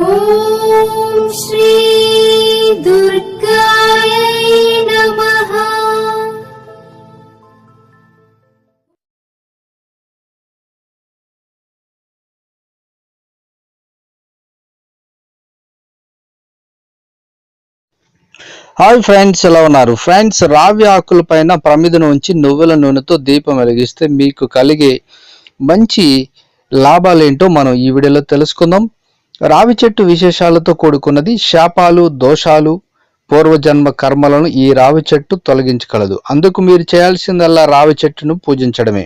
ॐ श्री दुर्गायै नमः hi friends ఎలా ఉన్నారు ఫ్రెండ్స్ రావి ఆకుల పైన ప్రమిదను ఉంచి నువ్వుల నూనెతో దీపం వెలిగిస్తే మీకు కలిగే మంచి లాభాలేంటో మనం ఈ వీడియోలో తెలుసుకుందాం రావి చెట్టు విశేషాలతో కూడుకున్నది శాపాలు దోషాలు పూర్వజన్మ కర్మలను ఈ రావి చెట్టు తొలగించగలదు. అందుకు మీరు చేయాల్సిందల్లా రావి చెట్టును పూజించడమే.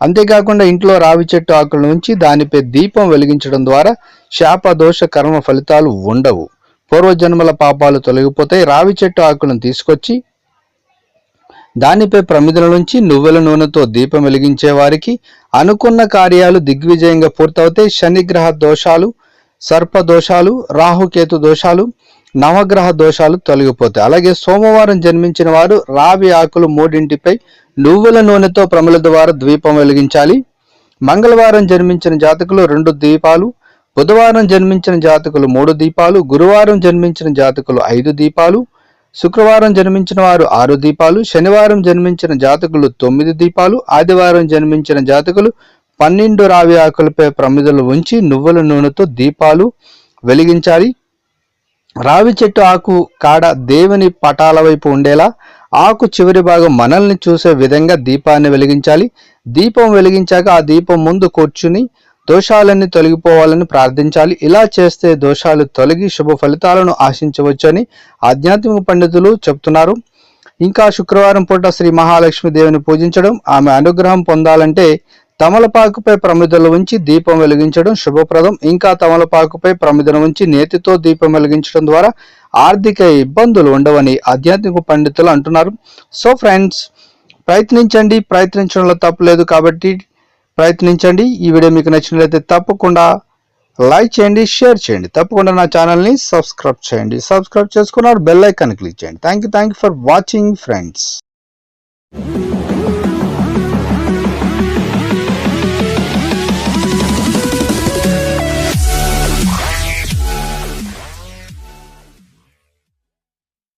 అంతేకాకుండా ఇంట్లో రావి చెట్టు ఆకులను ఉంచి దానిపై దీపం వెలిగించడం ద్వారా శాప దోష కర్మ ఫలితాలు ఉండవు. పూర్వజన్మల పాపాలు తొలగిపోతాయి రావి చెట్టు ఆకులను తీసుకొచ్చి దానిపై ప్రమిదల నుంచి నువ్వుల నూనెతో దీపం వెలిగించే వారికి అనుకున్న కార్యాలు దిగ్విజయంగా పూర్తవుతాయి. శనిగ్రహ దోషాలు సర్ప దోషాలు రాహుకేతు దోషాలు నవగ్రహ దోషాలు తొలగిపోతాయి. అలాగే సోమవారం జన్మించిన వారు రావి ఆకులు మూడింటిపై నువ్వుల నూనెతో ప్రముల ద్వారా ద్వీపం వెలిగించాలి. మంగళవారం జన్మించిన జాతకులు రెండు దీపాలు బుధవారం జన్మించిన జాతకులు మూడు దీపాలు గురువారం జన్మించిన జాతకులు ఐదు దీపాలు శుక్రవారం జన్మించిన వారు ఆరు దీపాలు శనివారం జన్మించిన జాతకులు తొమ్మిది దీపాలు ఆదివారం జన్మించిన జాతకులు పన్నెండు రావి ఆకులపై ప్రమిదలు ఉంచి నువ్వుల నూనెతో దీపాలు వెలిగించాలి. రావి చెట్టు ఆకు కాడ దేవుని పటాల వైపు ఉండేలా ఆకు చివరి భాగం మనల్ని చూసే విధంగా దీపాన్ని వెలిగించాలి. దీపం వెలిగించాక ఆ దీపం ముందు కూర్చుని దోషాలన్నీ తొలగిపోవాలని ప్రార్థించాలి. ఇలా చేస్తే దోషాలు తొలగి శుభ ఫలితాలను ఆశించవచ్చని ఆధ్యాత్మిక పండితులు చెప్తున్నారు. ఇంకా శుక్రవారం పూట శ్రీ మహాలక్ష్మి దేవిని పూజించడం. ఆమె అనుగ్రహం పొందాలంటే తమలపాకుపై ప్రమిదలు ఉంచి దీపం వెలిగించడం శుభప్రదం. ఇంకా తమలపాకుపై ప్రమిదను ఉంచి నేతితో దీపం వెలిగించడం ద్వారా ఆర్థిక ఇబ్బందులు ఉండవని ఆధ్యాత్మిక పండితులు అంటున్నారు. సో ఫ్రెండ్స్ ప్రయత్నించండి. ప్రయత్నించడంలో తప్పలేదు కాబట్టి ప్రయత్నించండి. ఈ వీడియో మీకు నచ్చినట్లయితే తప్పకుండా లైక్ చేయండి షేర్ చేయండి. తప్పకుండా నా ఛానల్ని సబ్స్క్రైబ్ చేయండి. సబ్స్క్రైబ్ చేసుకున్నారు బెల్ ఐకాన్ క్లిక్ చేయండి. Thank you thank you for watching friends.